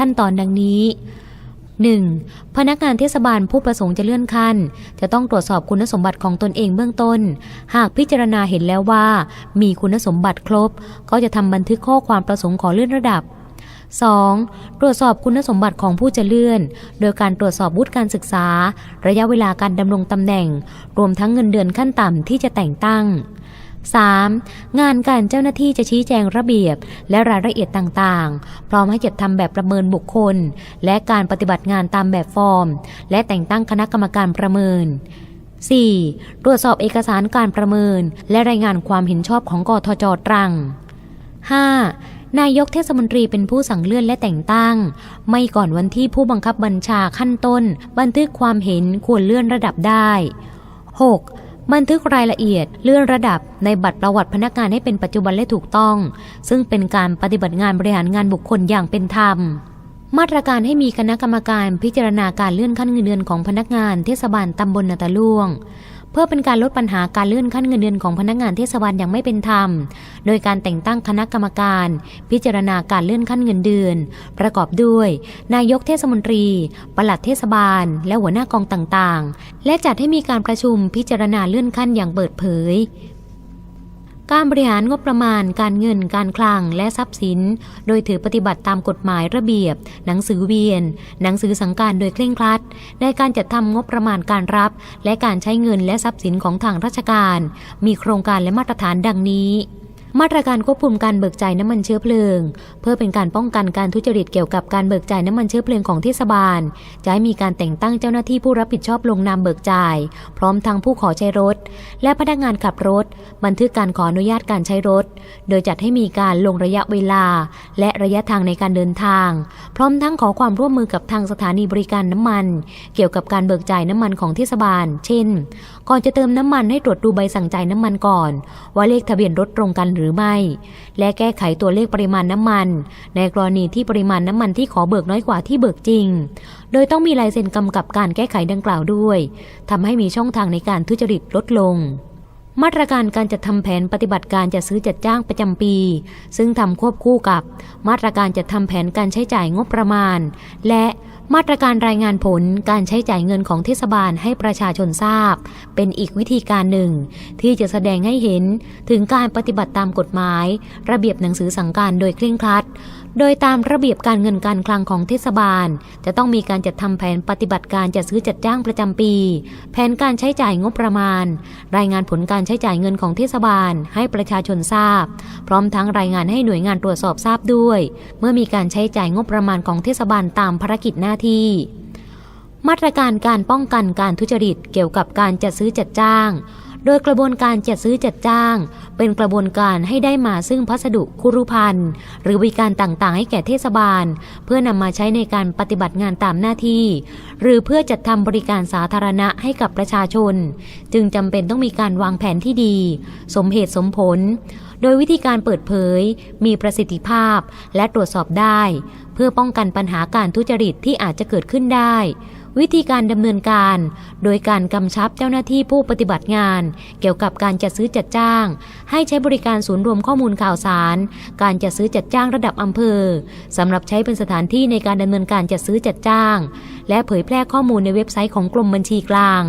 ขั้นตอนดังนี้ 1. พนักงานเทศบาลผู้ประสงค์จะเลื่อนขั้น จะต้องตรวจสอบคุณสมบัติของตนเองเบื้องต้น หากพิจารณาเห็นแล้วว่า มีคุณสมบัติครบ ก็จะทำบันทึกข้อความประสงค์ขอเลื่อนระดับ 2. ตรวจสอบคุณสมบัติของผู้จะเลื่อน โดยการตรวจสอบวุฒิการศึกษา ระยะเวลาการดำรงตำแหน่ง รวมทั้งเงินเดือนขั้นต่ำที่จะแต่งตั้ง 3. งานการเจ้าหน้าที่จะชี้แจงระเบียบ และรายละเอียดต่างๆ พร้อมให้จัดทำแบบประเมินบุคคล และการปฏิบัติงานตามแบบฟอร์ม และแต่งตั้งคณะกรรมการประเมิน 4. ตรวจสอบเอกสารการประเมิน และรายงานความเห็นชอบของกทจตรัง 5. นายกเทศมนตรีเป็นผู้สั่งเลื่อนและแต่งตั้ง ไม่ก่อนวันที่ผู้บังคับบัญชาขั้นต้น บันทึกความเห็นควรเลื่อนระดับได้ 6. บันทึกรายละเอียดเลื่อนระดับในบัตรประวัติพนักงานให้เป็นปัจจุบันและถูกต้อง ซึ่งเป็นการปฏิบัติงานบริหารงานบุคคลอย่างเป็นธรรม มาตรการให้มีคณะกรรมการพิจารณาการเลื่อนขั้นเงินเดือนของพนักงานเทศบาลตำบลนาตาล่วง เพื่อเป็นการลดปัญหาการเลื่อนขั้นเงินเดือนของพนักงานเทศบาลอย่างไม่เป็นธรรม โดยการแต่งตั้งคณะกรรมการ พิจารณาการเลื่อนขั้นเงินเดือน ประกอบด้วย นายกเทศมนตรี ปลัดเทศบาล และหัวหน้ากองต่างๆ และจัดให้มีการประชุมพิจารณาเลื่อนขั้นอย่างเปิดเผย การบริหารงบประมาณ การเงิน การคลัง และทรัพย์สิน โดยถือปฏิบัติตามกฎหมายระเบียบ หนังสือเวียน หนังสือสังการโดยเคร่งครัด ในการจัดทำงบประมาณการรับ และการใช้เงินและทรัพย์สินของทางราชการ มีโครงการและมาตรฐานดังนี้ มาตรการควบคุมการเบิกจ่ายน้ำมันเชื้อเพลิง เพื่อเป็นการป้องกันการทุจริตเกี่ยวกับการเบิกจ่ายน้ำมันเชื้อเพลิงของเทศบาล จะให้มีการแต่งตั้งเจ้าหน้าที่ผู้รับผิดชอบลงนามเบิกจ่าย พร้อมทั้งผู้ขอใช้รถ และพนักงานขับรถ บันทึกการขออนุญาตการใช้รถ โดยจัดให้มีการลงระยะเวลา และระยะทางในการเดินทาง พร้อมทั้งขอความร่วมมือกับทางสถานีบริการน้ำมัน เกี่ยวกับการเบิกจ่ายน้ำมันของเทศบาล เช่นก่อนจะเติมน้ำมันให้ตรวจดูใบสั่งจ่ายน้ำมันก่อน ว่าเลขทะเบียนรถตรงกันหรือไม่ และแก้ไขตัวเลขปริมาณน้ำมัน ในกรณีที่ปริมาณน้ำมันที่ขอเบิกน้อยกว่าที่เบิกจริง โดยต้องมีลายเซ็นกำกับการแก้ไขดังกล่าวด้วยทำให้มีช่องทางในการทุจริตลดลง มาตรการการจัดทำแผนปฏิบัติการจัดซื้อจัดจ้างประจำปี ซึ่งทำควบคู่กับ มาตรการจัดทำแผนการใช้จ่ายงบประมาณ และมาตรการรายงานผลการใช้จ่ายเงินของเทศบาลให้ประชาชนทราบ เป็นอีกวิธีการหนึ่ง ที่จะแสดงให้เห็นถึงการปฏิบัติตามกฎหมาย ระเบียบหนังสือสั่งการโดยเคร่งครัด โดยตามระเบียบการเงินการคลังของเทศบาล จะต้องมีการจัดทำแผนปฏิบัติการจัดซื้อจัดจ้างประจำปี แผนการใช้จ่ายงบประมาณ รายงานผลการใช้จ่ายเงินของเทศบาล ให้ประชาชนทราบ พร้อมทั้งรายงานให้หน่วยงานตรวจสอบทราบด้วย เมื่อมีการใช้จ่ายงบประมาณของเทศบาลตามภารกิจหน้าที่มาตรการการป้องกันการทุจริตเกี่ยวกับการจัดซื้อจัดจ้าง โดยกระบวนการจัดซื้อจัดจ้าง เป็นกระบวนการให้ได้มาซึ่งพัสดุคุรุพันธ์หรือบริการต่างๆ ให้แก่เทศบาล เพื่อนำมาใช้ในการปฏิบัติงานตามหน้าที่ หรือเพื่อจัดทำบริการสาธารณะให้กับประชาชน จึงจำเป็นต้องมีการวางแผนที่ดี สมเหตุสมผล โดยวิธีการเปิดเผย มีประสิทธิภาพและตรวจสอบได้ เพื่อป้องกันปัญหาการทุจริตที่อาจจะเกิดขึ้นได้ วิธีการดำเนินการ โดยการกำชับเจ้าหน้าที่ผู้ปฏิบัติงาน เกี่ยวกับการจัดซื้อจัดจ้าง ให้ใช้บริการศูนย์รวมข้อมูลข่าวสาร การจัดซื้อจัดจ้างระดับอำเภอสำหรับใช้เป็นสถานที่ในการดำเนินการจัดซื้อจัดจ้าง และเผยแพร่ข้อมูลในเว็บไซต์ของกรมบัญชีกลาง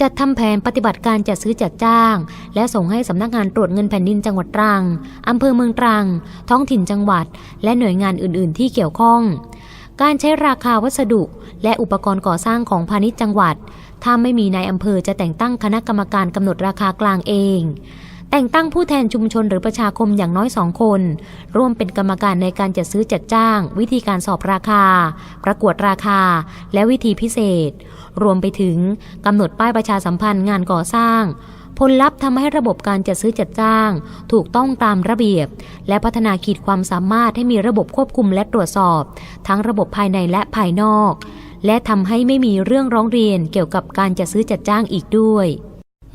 จัดทำแผนปฏิบัติการจัดซื้อจัดจ้าง และส่งให้สำนักงานตรวจเงินแผ่นดินจังหวัดตรัง อำเภอเมืองตรัง ท้องถิ่นจังหวัด และหน่วยงานอื่น ๆ ที่เกี่ยวข้อง การใช้ราคาวัสดุและอุปกรณ์ก่อสร้างของพาณิชย์จังหวัด ถ้าไม่มีนายอำเภอจะแต่งตั้งคณะกรรมการกำหนดราคากลางเอง แต่งตั้งผู้แทนชุมชนหรือประชาคมอย่างน้อยสองคน ร่วมเป็นกรรมการในการจัดซื้อจัดจ้าง วิธีการสอบราคา ประกวดราคา และวิธีพิเศษ รวมไปถึงกำหนดป้ายประชาสัมพันธ์งานก่อสร้าง ผลลัพธ์ทำให้ระบบการจัดซื้อจัดจ้าง ถูกต้องตามระเบียบ และพัฒนาขีดความสามารถให้มีระบบควบคุมและตรวจสอบ ทั้งระบบภายในและภายนอก และทำให้ไม่มีเรื่องร้องเรียนเกี่ยวกับการจัดซื้อจัดจ้างอีกด้วย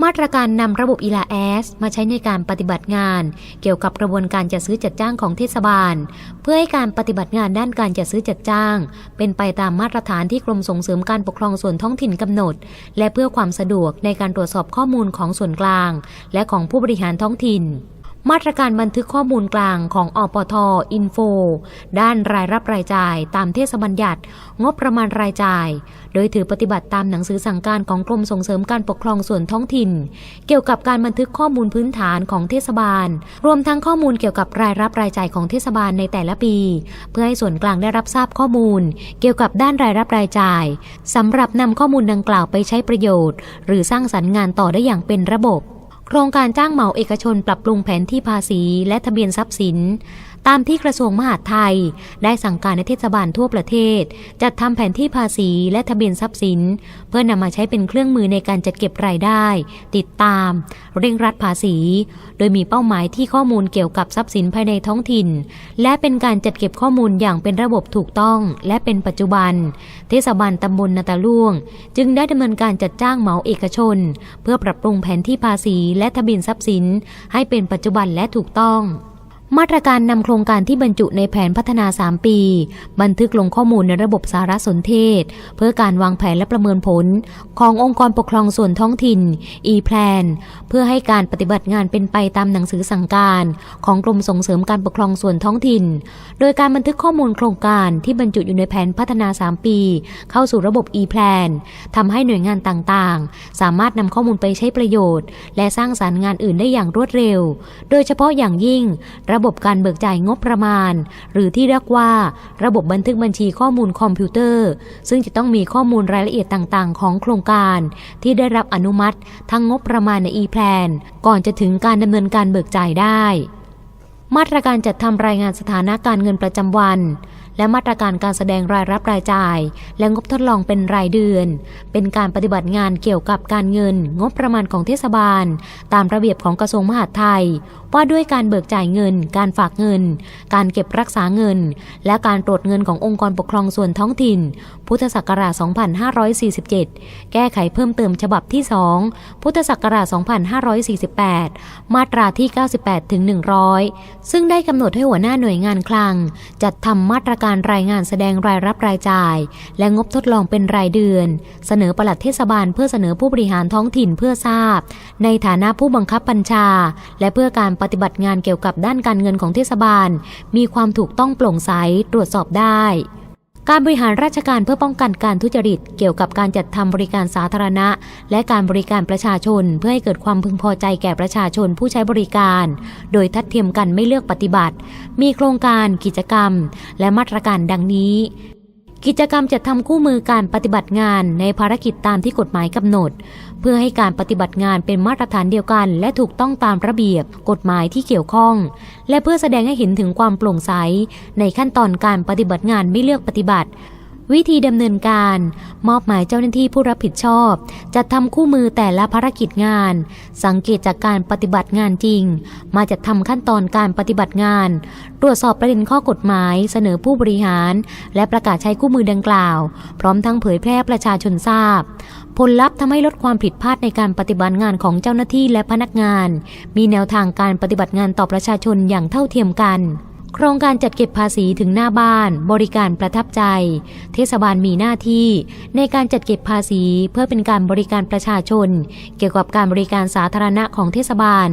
มาตรการนำระบบอีลาแอสมาใช้ในการปฏิบัติงาน เกี่ยวกับกระบวนการจัดซื้อจัดจ้างของเทศบาล เพื่อให้การปฏิบัติงานด้านการจัดซื้อจัดจ้าง เป็นไปตามมาตรฐานที่กรมส่งเสริมการปกครองส่วนท้องถิ่นกำหนด และเพื่อความสะดวกในการตรวจสอบข้อมูลของส่วนกลาง และของผู้บริหารท้องถิ่น มาตรการบันทึกข้อมูลกลางของอปทอินโฟด้านรายรับรายจ่ายตามเทศบัญญัติ งบประมาณรายจ่าย โดยถือปฏิบัติตามหนังสือสั่งการของกรมส่งเสริมการปกครองส่วนท้องถิ่น เกี่ยวกับการบันทึกข้อมูลพื้นฐานของเทศบาล รวมทั้งข้อมูลเกี่ยวกับรายรับรายจ่ายของเทศบาลในแต่ละปี เพื่อให้ส่วนกลางได้รับทราบข้อมูล เกี่ยวกับด้านรายรับรายจ่ายสำหรับนำข้อมูลดังกล่าวไปใช้ประโยชน์ หรือสร้างสรรค์งานต่อได้อย่างเป็นระบบ โครงการจ้างเหมาเอกชนปรับปรุงแผนที่ภาษีและทะเบียนทรัพย์สิน ตามที่กระทรวงมหาดไทย ได้สั่งการในเทศบาลทั่วประเทศ จัดทำแผนที่ภาษีและทะเบียนทรัพย์สิน เพื่อนำมาใช้เป็นเครื่องมือในการจัดเก็บรายได้ ติดตาม เร่งรัดภาษี โดยมีเป้าหมายที่ข้อมูลเกี่ยวกับทรัพย์สินภายในท้องถิ่น และเป็นการจัดเก็บข้อมูลอย่างเป็นระบบถูกต้อง และเป็นปัจจุบัน เทศบาลตำบลนาตาล่วง จึงได้ดำเนินการจัดจ้างเหมาเอกชน เพื่อปรับปรุงแผนที่ภาษีและทะเบียนทรัพย์สิน ให้เป็นปัจจุบันและถูกต้อง มาตรการนำโครงการที่บรรจุในแผนพัฒนา 3 ปี บันทึกลงข้อมูลในระบบสารสนเทศ เพื่อการวางแผนและประเมินผล ขององค์กรปกครองส่วนท้องถิ่น e-plan เพื่อให้การปฏิบัติงานเป็นไปตามหนังสือสั่งการ ของกรมส่งเสริมการปกครองส่วนท้องถิ่น โดยการบันทึกข้อมูลโครงการที่บรรจุอยู่ในแผนพัฒนา 3 ปี เข้าสู่ระบบ e-plan ทำให้หน่วยงานต่างๆ สามารถนำข้อมูลไปใช้ประโยชน์ และสร้างสารรค์งานอื่นได้อย่างรวดเร็ว โดยเฉพาะอย่างยิ่งระบบการเบิกจ่ายงบประมาณ หรือที่เรียกว่า ระบบบันทึกบัญชีข้อมูลคอมพิวเตอร์ ซึ่งจะต้องมีข้อมูลรายละเอียดต่างๆ ของโครงการ ที่ได้รับอนุมัติ ทั้งงบประมาณใน e-plan ก่อนจะถึงการดำเนินการเบิกจ่ายได้ มาตรการจัดทำรายงานสถานะการเงินประจำวันและมาตรการการแสดงรายรับรายจ่าย และงบทดลองเป็นรายเดือน เป็นการปฏิบัติงานเกี่ยวกับการเงิน งบประมาณของเทศบาล ตามระเบียบของกระทรวงมหาดไทย ว่าด้วยการเบิกจ่ายเงิน การฝากเงิน การเก็บรักษาเงิน และการตรวจเงินขององค์กรปกครองส่วนท้องถิ่น พุทธศักราช 2547 แก้ไขเพิ่มเติมฉบับที่ 2 พุทธศักราช 2548 มาตราที่ 98 ถึง 100 ซึ่งได้กำหนดให้หัวหน้าหน่วยงานคลัง จัดทำมาตรการรายงานแสดงรายรับรายจ่าย และงบทดลองเป็นรายเดือน เสนอปลัดเทศบาลเพื่อเสนอผู้บริหารท้องถิ่นเพื่อทราบ ในฐานะผู้บังคับบัญชา และเพื่อการปฏิบัติงานเกี่ยวกับด้านการเงินของเทศบาล มีความถูกต้องโปร่งใสตรวจสอบได้ การบริหารราชการเพื่อป้องกันการทุจริต เกี่ยวกับการจัดทำบริการสาธารณะ และการบริการประชาชน เพื่อให้เกิดความพึงพอใจแก่ประชาชนผู้ใช้บริการ โดยทัดเทียมกันไม่เลือกปฏิบัติ มีโครงการกิจกรรม และมาตรการดังนี้ กิจกรรมจัดทำคู่มือการปฏิบัติงานในภารกิจตามที่กฎหมายกำหนด เพื่อให้การปฏิบัติงานเป็นมาตรฐานเดียวกัน และถูกต้องตามระเบียบ กฎหมายที่เกี่ยวข้อง และเพื่อแสดงให้เห็นถึงความโปร่งใส ในขั้นตอนการปฏิบัติงานไม่เลือกปฏิบัติ วิธีดำเนินการ มอบหมายเจ้าหน้าที่ผู้รับผิดชอบ จัดทำคู่มือแต่ละภารกิจงาน สังเกตจากการปฏิบัติงานจริง มาจัดทำขั้นตอนการปฏิบัติงาน ตรวจสอบประเด็นข้อกฎหมาย เสนอผู้บริหาร และประกาศใช้คู่มือดังกล่าว พร้อมทั้งเผยแพร่ประชาชนทราบ ผลลัพธ์ทำให้ลดความผิดพลาดในการปฏิบัติงานของเจ้าหน้าที่และพนักงาน มีแนวทางการปฏิบัติงานต่อประชาชนอย่างเท่าเทียมกัน โครงการจัดเก็บภาษีถึงหน้าบ้านบริการประทับใจ เทศบาลมีหน้าที่ ในการจัดเก็บภาษีเพื่อเป็นการบริการประชาชน เกี่ยวกับการบริการสาธารณะของเทศบาล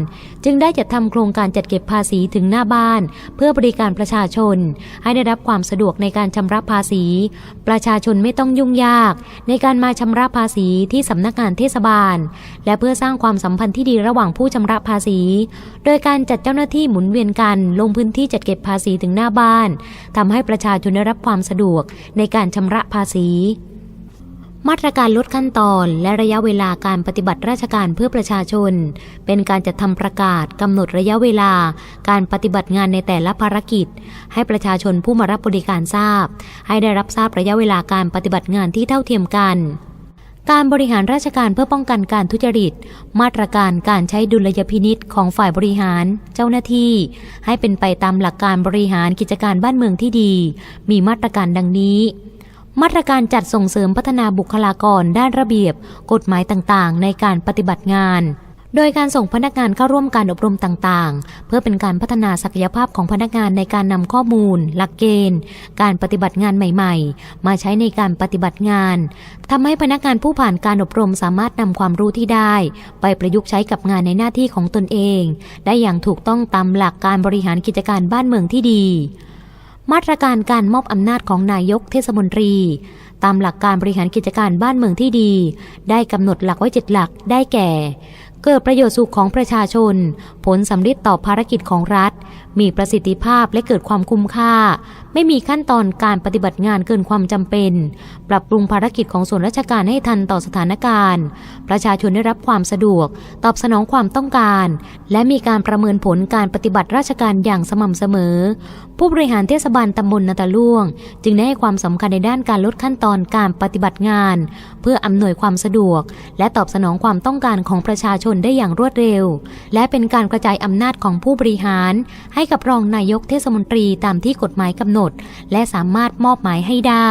จึงได้จัดทำโครงการจัดเก็บภาษีถึงหน้าบ้าน เพื่อบริการประชาชน ให้ได้รับความสะดวกในการชำระภาษี ประชาชนไม่ต้องยุ่งยาก ในการมาชำระภาษีที่สำนักงานเทศบาล และเพื่อสร้างความสัมพันธ์ที่ดีระหว่างผู้ชำระภาษี โดยการจัดเจ้าหน้าที่หมุนเวียนกันลงพื้นที่จัดเก็บภาษีถึงหน้าบ้านทำให้ประชาชนได้รับความสะดวกในการชำระภาษี มาตรการลดขั้นตอนและระยะเวลาการปฏิบัติราชการเพื่อประชาชน เป็นการจัดทำประกาศกำหนดระยะเวลา การปฏิบัติงานในแต่ละภารกิจ ให้ประชาชนผู้มารับบริการทราบ ให้ได้รับทราบระยะเวลาการปฏิบัติงานที่เท่าเทียมกัน การบริหารราชการเพื่อป้องกันการทุจริต มาตรการการใช้ดุลยพินิษของฝ่ายบริหาร เจ้าหน้าที่ ให้เป็นไปตามหลักการบริหารกิจการบ้านเมืองที่ดี มีมาตรการดังนี้ มาตรการจัดส่งเสริมพัฒนาบุคลากรด้านระเบียบ กฎหมายต่างๆ ในการปฏิบัติงาน โดยการส่งพนักงานเข้าร่วมการอบรมต่างๆ เพื่อเป็นการพัฒนาศักยภาพของพนักงานในการนำข้อมูล หลักเกณฑ์ การปฏิบัติงานใหม่ ๆ มาใช้ในการปฏิบัติงานทำให้พนักงานผู้ผ่านการอบรมสามารถนำความรู้ที่ได้ ไปประยุกต์ใช้กับงานในหน้าที่ของตนเอง ได้อย่างถูกต้องตามหลักการบริหารกิจการบ้านเมืองที่ดี มาตรการการมอบอำนาจของนายกเทศมนตรีตามหลักการบริหารกิจการบ้านเมืองที่ดี ได้กำหนดหลักไว้เจ็ดหลักได้แก่ เกิดประโยชน์สุขของประชาชน ผลสำลิดต่อภารกิจของรัฐมีประสิทธิภาพและเกิดความคุ้มค่า ไม่มีขั้นตอนการปฏิบัติงานเกินความจำเป็น ปรับปรุงภารกิจของส่วนราชการให้ทันต่อสถานการณ์ ประชาชนได้รับความสะดวก ตอบสนองความต้องการ และมีการประเมินผลการปฏิบัติราชการอย่างสม่ำเสมอ ผู้บริหารเทศบาลตำบลนาตาล่วง จึงได้ให้ความสำคัญในด้านการลดขั้นตอนการปฏิบัติงาน เพื่ออำนวยความสะดวก และตอบสนองความต้องการของประชาชนได้อย่างรวดเร็ว และเป็นการกระจายอำนาจของผู้บริหารใให้กับรองนายกเทศมนตรีตามที่กฎหมายกำหนด และสามารถมอบหมายให้ได้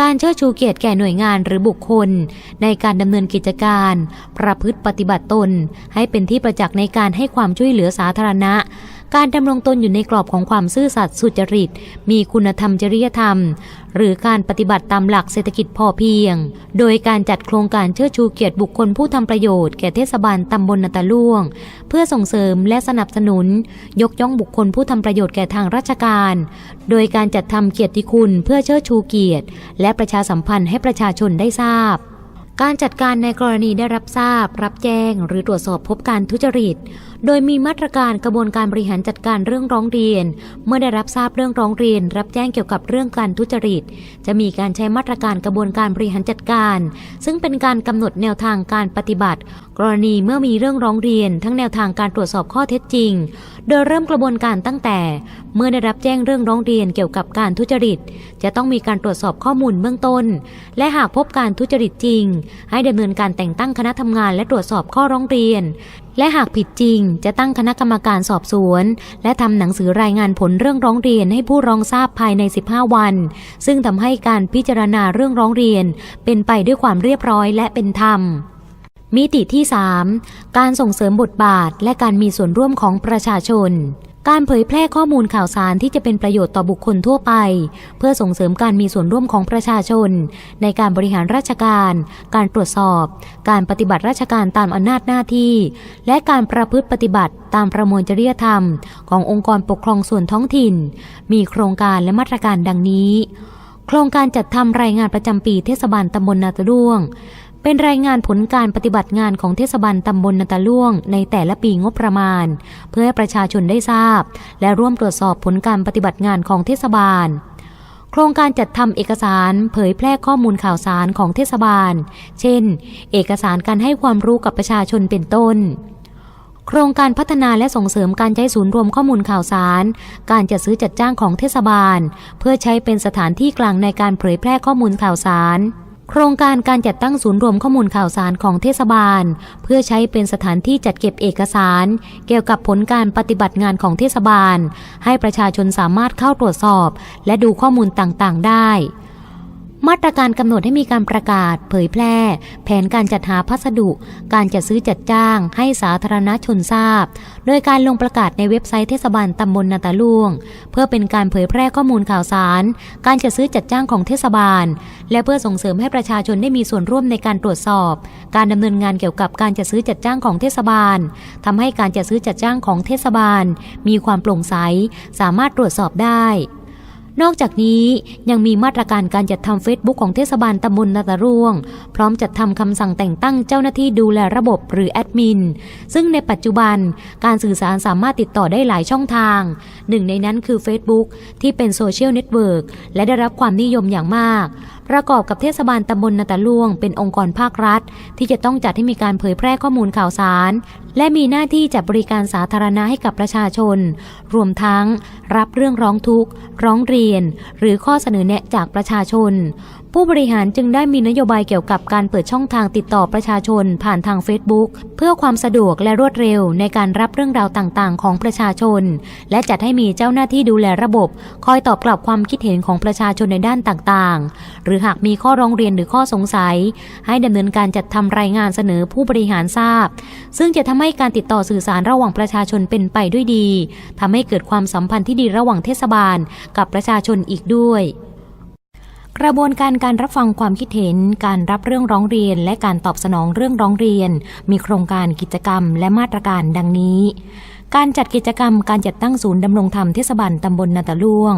การเชิดชูเกียรติแก่หน่วยงานหรือบุคคล ในการดำเนินกิจการ ประพฤติปฏิบัติตน ให้เป็นที่ประจักษ์ในการให้ความช่วยเหลือสาธารณะ การดำรงตนอยู่ในกรอบของความซื่อสัตย์สุจริต มีคุณธรรมจริยธรรม หรือการปฏิบัติตามหลักเศรษฐกิจพอเพียง โดยการจัดโครงการเชิดชูเกียรติบุคคลผู้ทำประโยชน์แก่เทศบาลตำบลนาตาล่วง เพื่อส่งเสริมและสนับสนุน ยกย่องบุคคลผู้ทำประโยชน์แก่ทางราชการ โดยการจัดทำเกียรติคุณเพื่อเชิดชูเกียรติ และประชาสัมพันธ์ให้ประชาชนได้ทราบการจัดการในกรณีได้รับทราบ รับแจ้ง หรือตรวจสอบพบการทุจริต โดยมีมาตรการกระบวนการบริหารจัดการเรื่องร้องเรียน เมื่อได้รับทราบเรื่องร้องเรียน รับแจ้งเกี่ยวกับเรื่องการทุจริต จะมีการใช้มาตรการกระบวนการบริหารจัดการ ซึ่งเป็นการกำหนดแนวทางการปฏิบัติ กรณีเมื่อมีเรื่องร้องเรียน ทั้งแนวทางการตรวจสอบข้อเท็จจริง โดยเริ่มกระบวนการตั้งแต่ เมื่อได้รับแจ้งเรื่องร้องเรียนเกี่ยวกับการทุจริต จะต้องมีการตรวจสอบข้อมูลเบื้องต้น และหากพบการทุจริตจริง ให้ดำเนินการแต่งตั้งคณะทำงานและตรวจสอบข้อร้องเรียนและหากผิดจริงจะตั้งคณะกรรมการสอบสวน และทำหนังสือรายงานผลเรื่องร้องเรียนให้ผู้ร้องทราบภายใน 15 วัน ซึ่งทำให้การพิจารณาเรื่องร้องเรียน เป็นไปด้วยความเรียบร้อยและเป็นธรรมมิติที่ 3 การส่งเสริมบทบาทและการมีส่วนร่วมของประชาชน การเผยแพร่ข้อมูลข่าวสารที่จะเป็นประโยชน์ต่อบุคคลทั่วไป เพื่อส่งเสริมการมีส่วนร่วมของประชาชน ในการบริหารราชการ การตรวจสอบ การปฏิบัติราชการตามอำนาจหน้าที่ และการประพฤติปฏิบัติตามประมวลจริยธรรม ขององค์กรปกครองส่วนท้องถิ่น มีโครงการและมาตรการดังนี้ โครงการจัดทำรายงานประจำปีเทศบาลตำบลนาตะล่วง เป็นรายงานผลการปฏิบัติงานของเทศบาลตำบลนาตาล่วง ในแต่ละปีงบประมาณ เพื่อให้ประชาชนได้ทราบ และร่วมตรวจสอบผลการปฏิบัติงานของเทศบาล โครงการจัดทำเอกสารเผยแพร่ข้อมูลข่าวสารของเทศบาล เช่น เอกสารการให้ความรู้กับประชาชนเป็นต้นโครงการพัฒนาและส่งเสริมการใช้ศูนย์รวมข้อมูลข่าวสาร การจัดซื้อจัดจ้างของเทศบาล เพื่อใช้เป็นสถานที่กลางในการเผยแพร่ข้อมูลข่าวสาร โครงการการจัดตั้งศูนย์รวมข้อมูลข่าวสารของเทศบาล เพื่อใช้เป็นสถานที่จัดเก็บเอกสาร เกี่ยวกับผลการปฏิบัติงานของเทศบาล ให้ประชาชนสามารถเข้าตรวจสอบ และดูข้อมูลต่างๆ ได้ มาตรการกำหนดให้มีการประกาศ เผยแพร่ แผนการจัดหาพัสดุ การจัดซื้อจัดจ้าง ให้สาธารณชนทราบ โดยการลงประกาศในเว็บไซต์เทศบาลตำบลนาตาล่วงเพื่อเป็นการเผยแพร่ข้อมูลข่าวสาร การจัดซื้อจัดจ้างของเทศบาล และเพื่อส่งเสริมให้ประชาชนได้มีส่วนร่วมในการตรวจสอบ การดำเนินงานเกี่ยวกับการจัดซื้อจัดจ้างของเทศบาลทำให้การจัดซื้อจัดจ้างของเทศบาล มีความโปร่งใส สามารถตรวจสอบได้ นอกจากนี้ยังมีมาตรการการจัดทำเฟซบุ๊กของเทศบาลตำบลนาตาร่วง พร้อมจัดทำคำสั่งแต่งตั้งเจ้าหน้าที่ดูแลระบบหรือแอดมิน ซึ่งในปัจจุบันการสื่อสารสามารถติดต่อได้หลายช่องทาง หนึ่งในนั้นคือ Facebook ที่เป็นโซเชียลเน็ตเวิร์กและได้รับความนิยมอย่างมาก ประกอบกับเทศบาลตำบลนาตาล่วง เป็นองค์กรภาครัฐ ที่จะต้องจัดให้มีการเผยแพร่ข้อมูลข่าวสารและมีหน้าที่จัดบริการสาธารณะให้กับประชาชน รวมทั้งรับเรื่องร้องทุกข์ ร้องเรียน หรือข้อเสนอแนะจากประชาชน ผู้บริหารจึงได้มีนโยบายเกี่ยวกับการเปิดช่องทางติดต่อประชาชนผ่านทาง Facebook เพื่อความสะดวกและรวดเร็วในการรับเรื่องราวต่างๆ ของประชาชน และจัดให้มีเจ้าหน้าที่ดูแลระบบ คอยตอบกลับความคิดเห็นของประชาชนในด้านต่างๆ หรือหากมีข้อร้องเรียนหรือข้อสงสัย ให้ดำเนินการจัดทำรายงานเสนอผู้บริหารทราบ ซึ่งจะทำให้การติดต่อสื่อสารระหว่างประชาชนเป็นไปด้วยดีทำให้เกิดความสัมพันธ์ที่ดีระหว่างเทศบาลกับประชาชนอีกด้วยกระบวนการการรับฟังความคิดเห็น การรับเรื่องร้องเรียน และการตอบสนองเรื่องร้องเรียน มีโครงการกิจกรรมและมาตรการดังนี้ การจัดกิจกรรมการจัดตั้งศูนย์ดำรงธรรมเทศบาลตำบลนาตะล่วง